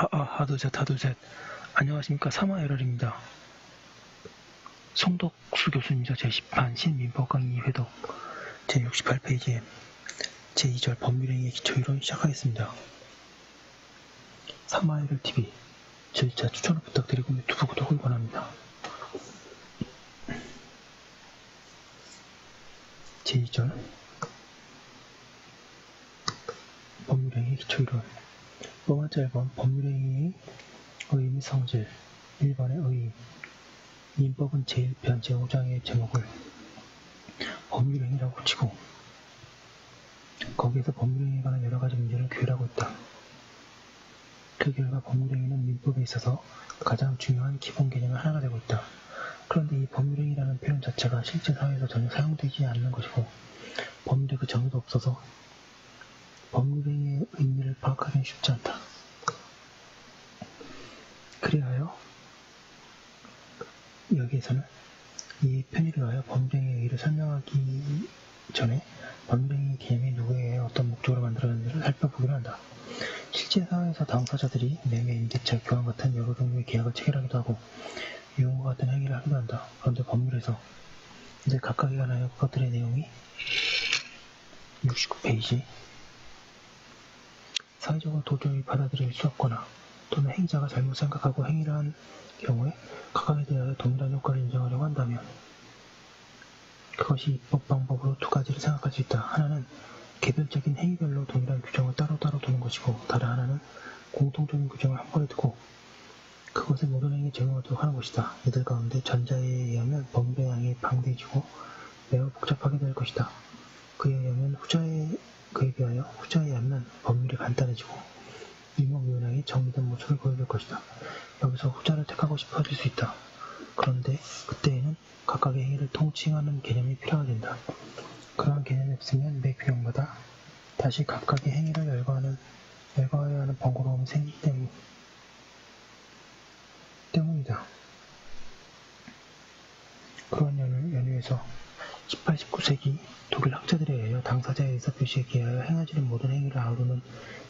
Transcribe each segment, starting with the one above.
아, 아, 하도셋, 하도셋. 안녕하십니까. 사마에럴입니다. 송덕수 교수님께서 제10판 신민법 강의 회독 제68페이지에 제2절 법률행위의 기초이론 시작하겠습니다. 사마에럴 TV 절차 추천을 부탁드리고 유튜브 구독을 권합니다. 제2절 법률행위 기초이론 두 번째 1번 법률행위의 의의 및 성질 1번의 의의 민법은 제1편 제5장의 제목을 법률행위라고 치고 거기에서 법률행위에 관한 여러 가지 문제를 규율하고 있다. 그 결과 법률행위는 민법에 있어서 가장 중요한 기본 개념의 하나가 되고 있다. 그런데 이 법률행위라는 표현 자체가 실제 사회에서 전혀 사용되지 않는 것이고 법률에 그 정의도 없어서 법률행위의 의미를 파악하기는 쉽지 않다. 그리하여 여기에서는 이 편의를 위하여 법률행위의 의의를 설명하기 전에 법률행위 개념이 누구의 어떤 목적으로 만들어졌는지를 살펴보기로 한다. 실제 사회에서 당사자들이 매매, 임대차, 교환 같은 여러 종류의 계약을 체결하기도 하고 유흥과 같은 행위를 하기도 한다. 그런데 법률에서 이제 각각에 관하여 그것들의 내용이 69페이지 사회적으로 도저히 받아들일 수 없거나 또는 행위자가 잘못 생각하고 행위를 한 경우에 각각에 대하여 동일한 효과를 인정하려고 한다면 그것이 입법 방법으로 두 가지를 생각할 수 있다. 하나는 개별적인 행위별로 동일한 규정을 따로따로 두는 것이고 다른 하나는 공통적인 규정을 한 번에 두고 그것의 모든 행위에 적용하도록 하는 것이다. 이들 가운데 전자에 의하면 법률의 양이 방대해지고 매우 복잡하게 될 것이다. 그에 의하면 후자에 그에 비하여 후자에 의하면 법률이 간단해지고 유명유연하게 정리된 모습을 보여줄 것이다. 여기서 후자를 택하고 싶어 질 수 있다. 그런데 그때에는 각각의 행위를 통칭하는 개념이 필요가 된다. 그러한 개념이 없으면 매 규정마다 다시 각각의 행위를 열거하는, 열거해야 하는 번거로움이 생기기 때문, 때문이다. 그런 연유, 연유에서 18, 19세기 독일 학자들에 의하여 당사자의 의사표시에 기하여 행하지는 모든 행위를 아우르는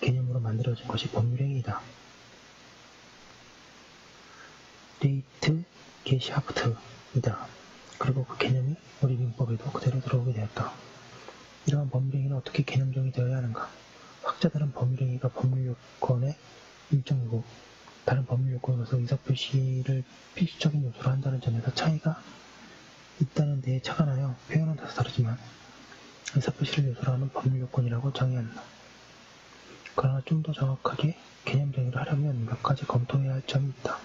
개념으로 만들어진 것이 법률행위이다. 레이트 게시하프트이다. 그리고 그 개념이 우리 민법에도 그대로 들어오게 되었다. 이러한 법률행위는 어떻게 개념정이 되어야 하는가? 학자들은 법률행위가 법률요건의 일종이고 다른 법률요건으로서 의사표시를 필수적인 요소로 한다는 점에서 차이가 있다는 데에 착안하여 표현은 다소 다르지만 의사표시를 요소로 하는 법률 요건이라고 정의한다. 그러나 좀 더 정확하게 개념 정의를 하려면 몇 가지 검토해야 할 점이 있다.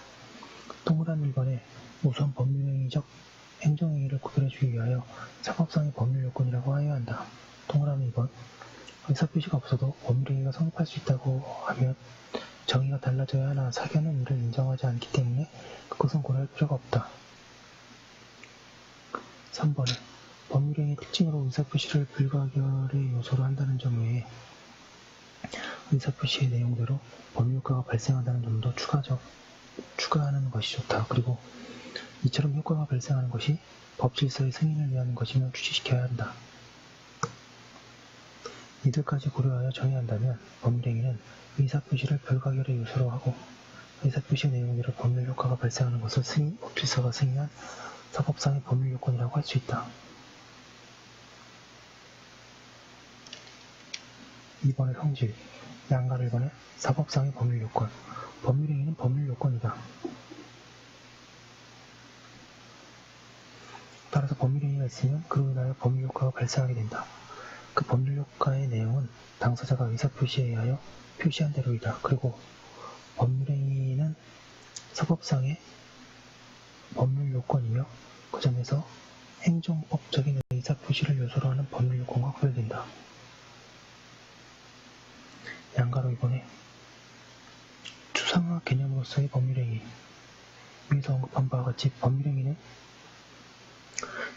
동그란 1번에 우선 법률행위적 행정행위를 구별해주기 위하여 사법상의 법률 요건이라고 하여야 한다. 동그라미 2번 의사표시가 없어도 법률행위가 성립할 수 있다고 하면 정의가 달라져야 하나 사견은 이를 인정하지 않기 때문에 그것은 고려할 필요가 없다. 3번에 법률행위 특징으로 의사표시를 불가결의 요소로 한다는 점 외에 의사표시의 내용대로 법률효과가 발생한다는 점도 추가적, 추가하는 것이 좋다. 그리고 이처럼 효과가 발생하는 것이 법질서의 승인을 위한 것이면 주시시켜야 한다. 이들까지 고려하여 정의한다면 법률행위는 의사표시를 별가결의 요소로 하고 의사표시 내용대로 법률효과가 발생하는 것을 승인, 법질서가 승인한 사법상의 법률 요건이라고 할 수 있다. 2번의 성질, 양가 1번의 사법상의 법률 요건, 법률행위는 법률 요건이다. 따라서 법률행위가 있으면 그로 인하여 법률 효과가 발생하게 된다. 그 법률 효과의 내용은 당사자가 의사표시에 의하여 표시한 대로이다. 그리고 법률행위는 사법상의 법률 요건이며 그 점에서 행정법적인 의사 표시를 요소로 하는 법률 요건과 구별된다. 양가로 이번에 추상화 개념으로서의 법률행위 위에서 언급한 바와 같이 법률행위는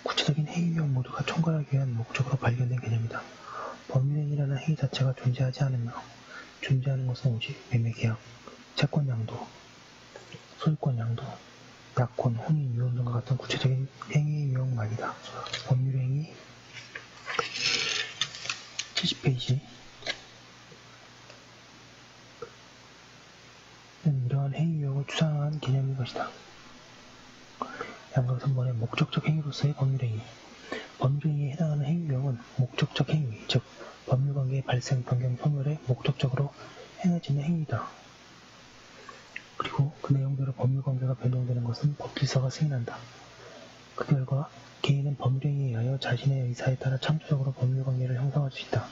구체적인 행위명 모두가 총괄하기 위한 목적으로 발견된 개념이다. 법률행위라는 행위 자체가 존재하지 않으며 존재하는 것은 오직 매매계약, 채권양도, 소유권양도, 약혼, 혼인, 이혼 등과 같은 구체적인 행위의 유형만이다. 법률 행위 70페이지 이것은 이러한 행위 유형을 추상화한 개념인 것이다. 양각 3번의 목적적 행위로서의 법률 행위 법률 행위에 해당하는 행위 유형은 목적적 행위, 즉 법률관계의 발생, 변경, 소멸에 목적적으로 행해지는 행위다. 그리고 그 내용대로 법률관계가 변경되는 것은 법질서가 승인한다. 그 결과 개인은 법률행위에 의하여 자신의 의사에 따라 창조적으로 법률관계를 형성할 수 있다.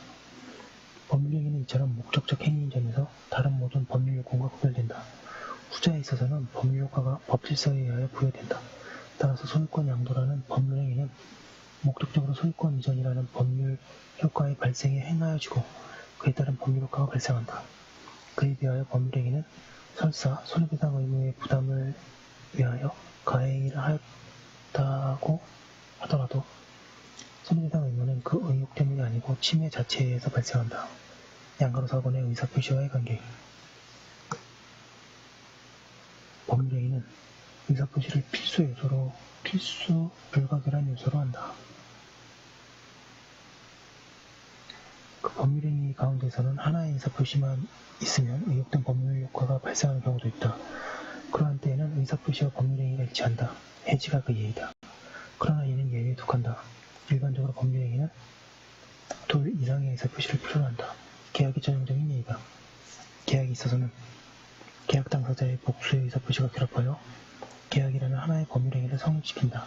법률행위는 이처럼 목적적 행위인 점에서 다른 모든 법률 요건과 구별된다. 후자에 있어서는 법률 효과가 법질서에 의하여 부여된다. 따라서 소유권 양도라는 법률행위는 목적적으로 소유권 이전이라는 법률 효과의 발생에 행하여지고 그에 따른 법률 효과가 발생한다. 그에 비하여 법률행위는 설사 손해배상 의무의 부담을 위하여 가해행위를 하였다고 하더라도 손해배상 의무는 그 의혹 때문이 아니고 침해 자체에 의해서 발생한다. 양가로 4번의 의사표시와의 관계 법률행위는 의사표시를 필수 요소로 필수 불가결한 요소로 한다. 그 법률행위 가운데서는 하나의 의사표시만 있으면 의혹된 법률 효과가 발생하는 경우도 있다. 그러한 때에는 의사표시와 법률행위가 일치한다. 해지가 그 예이다. 그러나 이는 예외에 속한다. 일반적으로 법률행위는 둘 이상의 의사표시를 필요로 한다. 계약이 전형적인 예이다. 계약이 있어서는 계약 당사자의 복수의 의사표시가 결합하여 계약이라는 하나의 법률행위를 성립시킨다.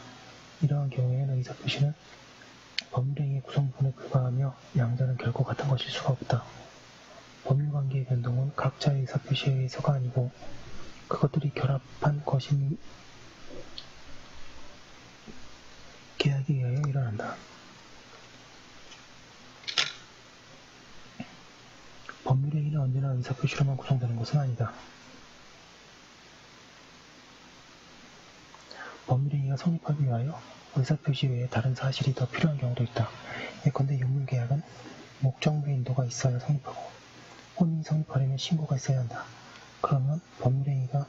이러한 경우에는 의사표시는 법률행위의 구성분에 불과하며 양자는 결코 같은 것일 수가 없다. 법률관계의 변동은 각자의 의사표시에 의해서가 아니고 그것들이 결합한 것인 계약에 의하여 일어난다. 법률행위는 언제나 의사표시로만 구성되는 것은 아니다. 법률행위가 성립하기 위하여 의사표시 외에 다른 사실이 더 필요한 경우도 있다. 예컨대 유물계약은 목적물 인도가 있어야 성립하고 혼인이 성립하려면 신고가 있어야 한다. 그러면 법률행위가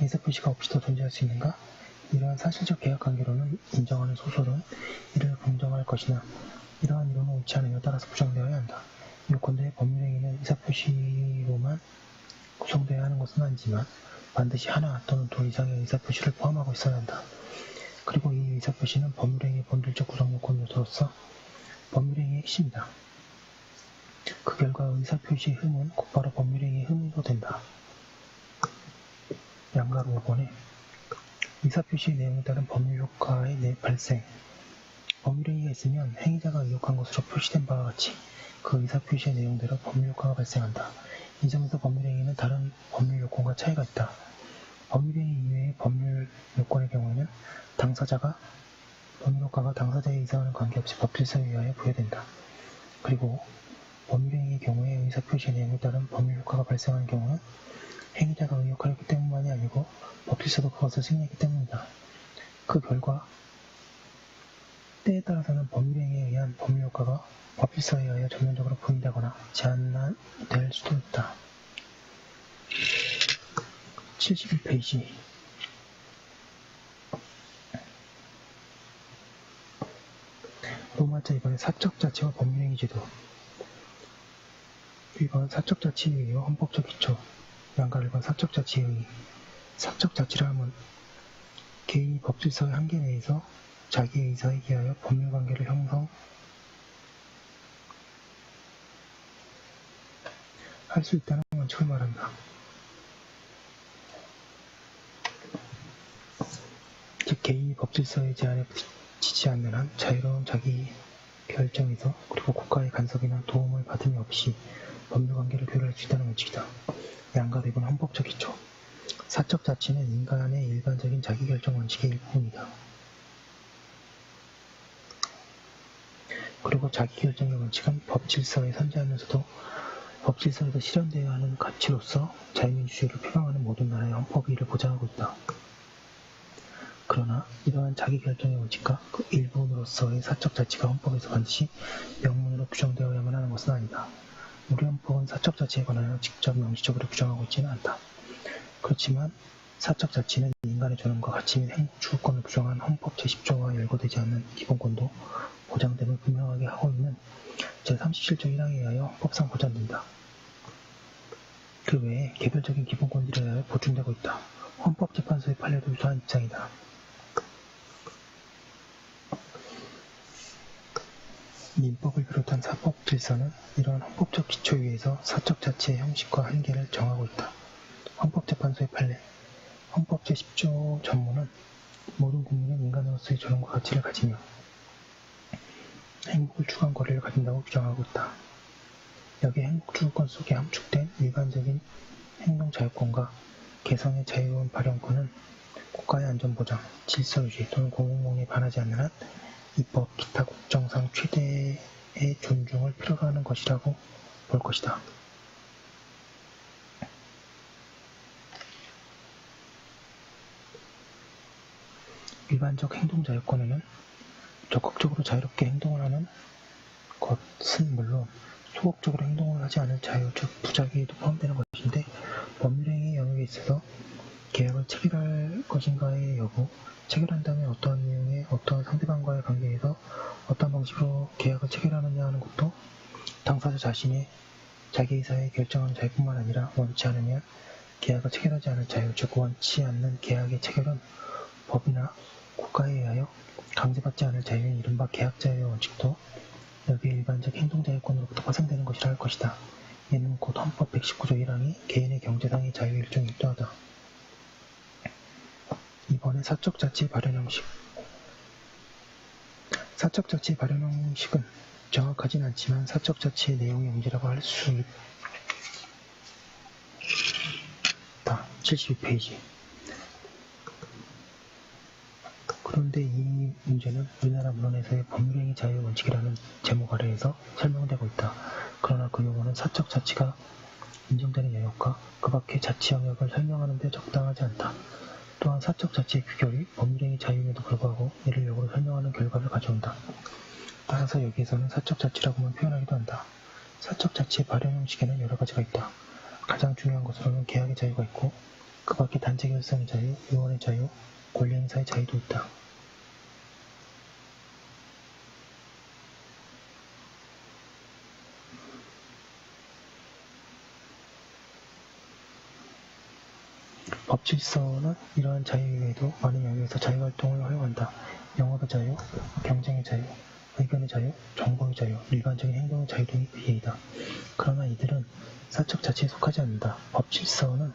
의사표시가 없이도 존재할 수 있는가? 이러한 사실적 계약 관계로는 인정하는 소설은 이를 긍정할 것이나 이러한 이론은 옳지 않으며 따라서 부정되어야 한다. 요컨대 법률행위는 의사표시로만 구성되어야 하는 것은 아니지만 반드시 하나 또는 둘 이상의 의사표시를 포함하고 있어야 한다. 그리고 이 의사표시는 법률행위의 본질적 구성 요건 요소로서 법률행위의 핵심이다. 그 결과 의사표시의 흠은 곧바로 법률행위의 흠으로 된다. 양가로 5번에 의사표시의 내용에 따른 법률 효과의 내 발생 법률행위가 있으면 행위자가 의혹한 것으로 표시된 바와 같이 그 의사표시의 내용대로 법률 효과가 발생한다. 이 점에서 법률행위는 다른 법률 요건과 차이가 있다. 법률행위 이외의 법률 요건의 경우에는 당사자가 법률 효과가 당사자의 의사와는 관계없이 법질서에 의하여 부여된다. 그리고 법률행위의 경우에 의사표시의 내용에 따른 법률 효과가 발생하는 경우는 행위자가 의혹하였기 때문만이 아니고 법질서도 그것을 승인했기 때문이다. 그 결과 때에 따라서는 법률행위에 의한 법률 효과가 법질서에 의하여 전면적으로 부인되거나 제한될 수도 있다. 71페이지 로마자 2번의 사적자치와 법률행위 제도 1번 사적 자치에 의해 헌법적 기초 양가 1번 사적 자치에 의해 사적 자치라 함은 개인이 법질서의 한계 내에서 자기의 의사에 기하여 법률관계를 형성 할 수 있다는 원칙을 말한다. 즉 개인이 법질서의 제한에 부딪히지 않는 한 자유로운 자기 결정에서 그리고 국가의 간섭이나 도움을 받음이 없이 법률관계를 교류할 수 있다는 원칙이다. 양가 대본 헌법적 기초 사적 자치는 인간의 일반적인 자기결정 원칙의 일부분이다. 그리고 자기결정의 원칙은 법질서에 선재하면서도 법질서에서 실현되어야 하는 가치로서 자유민주주의를 표방하는 모든 나라의 헌법이 이를 보장하고 있다. 그러나 이러한 자기결정의 원칙과 그 일부분으로서의 사적 자치가 헌법에서 반드시 명문으로 규정되어야만 하는 것은 아니다. 우리 헌법은 사적 자치에 관하여 직접 명시적으로 규정하고 있지는 않다. 그렇지만 사적 자치는 인간의 존엄과 가치 및 행주권을 규정한 헌법 제10조와 열거되지 않는 기본권도 보장됨을 분명하게 하고 있는 제37조 1항에 의하여 헌법상 보장된다. 그 외에 개별적인 기본권들에 대하여 보충되고 있다. 헌법재판소의 판례도 유사한 입장이다. 민법을 비롯한 사법 질서는 이러한 헌법적 기초 위에서 사적 자치의 형식과 한계를 정하고 있다. 헌법재판소의 판례 헌법 제10조 전문은 모든 국민은 인간으로서의 존엄과 가치를 가지며 행복을 추구한 권리를 가진다고 규정하고 있다. 여기에 행복 추구권 속에 함축된 일반적인 행동 자유권과 개성의 자유로운 발현권은 국가의 안전보장, 질서 유지 또는 공공복리에 반하지 않는 한 입법, 기타 국정상 최대의 존중을 필요로 하는 것이라고 볼 것이다. 일반적 행동 자유권에는 적극적으로 자유롭게 행동을 하는 것은 물론 소극적으로 행동을 하지 않을 자유, 즉 부작위에도 포함되는 것인데 법률행위 영역에 있어서 계약을 체결할 것인가의 여부, 체결한다면 어떠한 내용의 어떠한 상대방과의 관계에서 어떤 방식으로 계약을 체결하느냐 하는 것도 당사자 자신의 자기 의사에 결정하는 자유뿐만 아니라 원치 않으면 계약을 체결하지 않을 자유, 즉 원치 않는 계약의 체결은 법이나 국가에 의하여 강제받지 않을 자유인 이른바 계약 자유의 원칙도 여기에 일반적 행동자유권으로부터 파생되는 것이라 할 것이다. 이는 곧 헌법 119조 1항이 개인의 경제상의 자유 일종에 입도하다. 이번에 사적 자치 발현 형식. 사적 자치 발현 형식은 정확하진 않지만 사적 자치의 내용의 문제라고 할 수 있다. 72페이지. 그런데 이 문제는 우리나라 문헌에서의 법률행위 자유 원칙이라는 제목 아래에서 설명되고 있다. 그러나 그 용어는 사적 자치가 인정되는 영역과 그 밖의 자치 영역을 설명하는 데 적당하지 않다. 또한 사적 자치의 규결이 법률행위 자유임에도 불구하고 이를 역으로 설명하는 결과를 가져온다. 따라서 여기에서는 사적 자치라고만 표현하기도 한다. 사적 자치의 발현 형식에는 여러 가지가 있다. 가장 중요한 것으로는 계약의 자유가 있고 그 밖에 단체 결성의 자유, 의원의 자유, 권리 행사의 자유도 있다. 법 질서는 이러한 자유 이외에도 많은 영역에서 자유활동을 허용한다. 영업의 자유, 경쟁의 자유, 의견의 자유, 정보의 자유, 일반적인 행동의 자유 등이 그 예이다. 그러나 이들은 사적 자치에 속하지 않는다. 법 질서는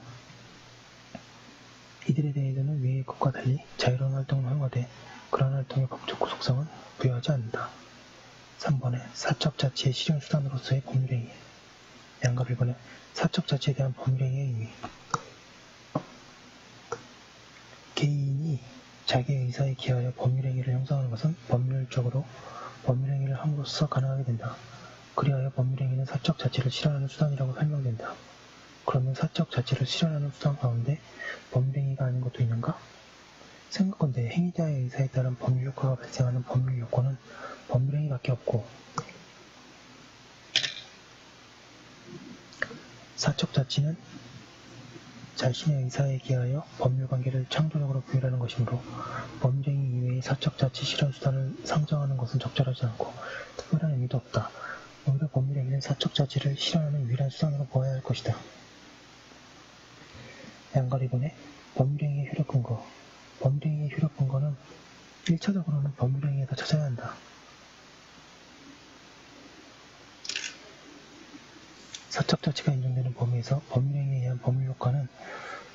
이들에 대해서는 위의 것과 달리 자유로운 활동을 허용하되 그러한 활동의 법적 구속성은 부여하지 않는다. 3번에 사적 자치의 실현 수단으로서의 법률행위 양가 1번에 사적 자치에 대한 법률행위의 의미 자기의 의사에 기하여 법률행위를 형성하는 것은 법률적으로 법률행위를 함으로써 가능하게 된다. 그리하여 법률행위는 사적 자치를 실현하는 수단이라고 설명된다. 그러면 사적 자치를 실현하는 수단 가운데 법률행위가 아닌 것도 있는가? 생각건대 행위자의 의사에 따른 법률 효과가 발생하는 법률 요건은 법률행위밖에 없고 사적 자치는 자신의 의사에 기하여 법률관계를 창조적으로 부여하는 것이므로 법률행위 이외의 사적 자치 실현 수단을 상정하는 것은 적절하지 않고 특별한 의미도 없다. 오히려 법률행위는 사적 자치를 실현하는 유일한 수단으로 보아야 할 것이다. 양가리본의 법률행위의 효력 근거 법률행위의 효력 근거는 1차적으로는 법률행위에서 찾아야 한다. 사적 자치가 인정되는 범위에서 법률행위에 의한 법률 효과는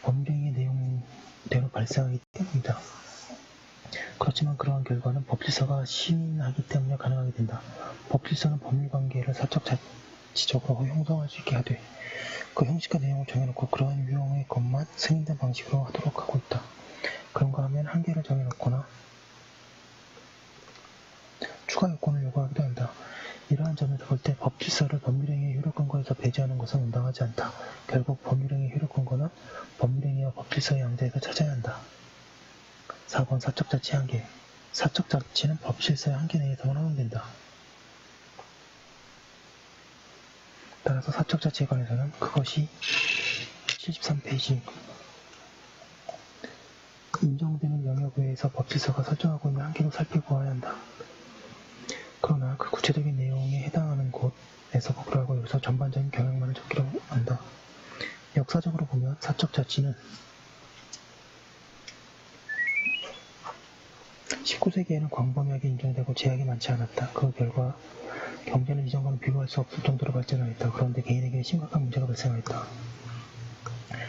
법률행위의 내용대로 발생하기 때문이다. 그렇지만 그러한 결과는 법질서가 시인하기 때문에 가능하게 된다. 법질서는 법률관계를 사적 자치적으로 형성할 수 있게 하되 그 형식과 내용을 정해놓고 그러한 유형의 것만 승인된 방식으로 하도록 하고 있다. 그런가 하면 한계를 정해놓거나 추가 요건을 요구하기도 한다. 이러한 점에서 볼 때 법질서를 법률행위의 효력 근거에서 배제하는 것은 온당하지 않다. 결국 법률행위의 효력 근거는 법률행위와 법질서의 양자에서 찾아야 한다. 4번 사적 자치 한계 사적 자치는 법질서의 한계 내에서만 허용된다. 따라서 사적 자치에 관해서는 그것이 73페이지 인정되는 영역 외에서 법질서가 설정하고 있는 한계도 살펴보아야 한다. 그러나 그 구체적인 내용에 해당하는 곳에서 불구하고 여기서 전반적인 경향만을 적기로 한다. 역사적으로 보면 사적 자치는 19세기에는 광범위하게 인정되고 제약이 많지 않았다. 그 결과 경제는 이전과는 비교할 수 없을 정도로 발전하였다. 그런데 개인에게 심각한 문제가 발생하였다.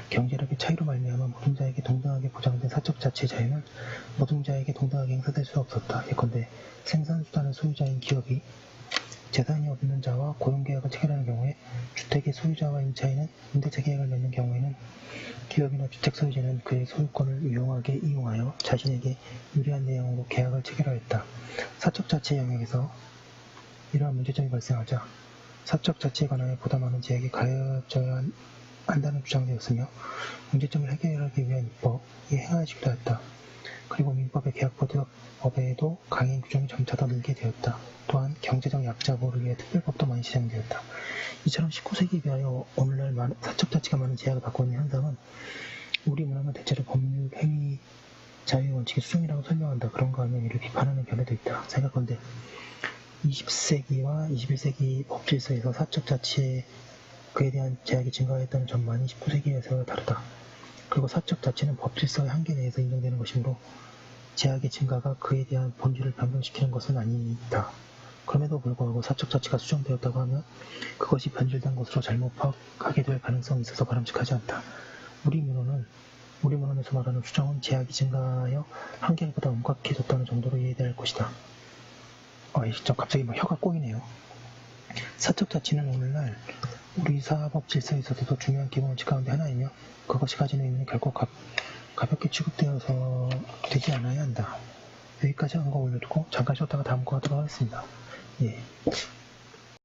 경제력의 차이로 말미암아 노동자에게 동등하게 보장된 사적 자치의 자유는 노동자에게 동등하게 행사될 수 없었다. 예컨대 생산수단의 소유자인 기업이 재산이 없는 자와 고용계약을 체결하는 경우에 주택의 소유자와 임차인은 임대차 계약을 맺는 경우에는 기업이나 주택 소유자는 그의 소유권을 유용하게 이용하여 자신에게 유리한 내용으로 계약을 체결하였다. 사적 자치 영역에서 이러한 문제점이 발생하자 사적 자치에 관하여 보다 많은 제약이 가해져야 한다는 주장되었으며 문제점을 해결하기 위한 입법이 행하여지기도 했다. 그리고 민법의 계약법에도 강행 규정이 점차 더 늘게 되었다. 또한 경제적 약자 보호를 위해 특별법도 많이 시행되었다. 이처럼 19세기에 비하여 오늘날 사적 자치가 많은 제약을 받고 있는 현상은 우리 문화는 대체로 법률 행위 자유의 원칙의 수정이라고 설명한다. 그런가 하면 이를 비판하는 견해도 있다. 생각건대 20세기와 21세기 법질서에서 사적 자치에 그에 대한 제약이 증가했다는 전망이 19세기에서 다르다. 그리고 사적 자치는 법 질서의 한계 내에서 인정되는 것이므로 제약의 증가가 그에 대한 본질을 변경시키는 것은 아니다. 그럼에도 불구하고 사적 자치가 수정되었다고 하면 그것이 변질된 것으로 잘못 파악하게 될 가능성이 있어서 바람직하지 않다. 우리 문헌은 우리 문헌에서 말하는 수정은 제약이 증가하여 한계보다 엄격해졌다는 정도로 이해될 것이다. 아, 진짜 갑자기 막 혀가 꼬이네요. 사적 자치는 오늘날 우리 사법 질서에서도 중요한 기본 원칙 가운데 하나이며 그것이 가지는 의미는 결코 가, 가볍게 취급되어서 되지 않아야 한다. 여기까지 한 거 올려두고 잠깐 쉬었다가 다음 거 하도록 하겠습니다. 예.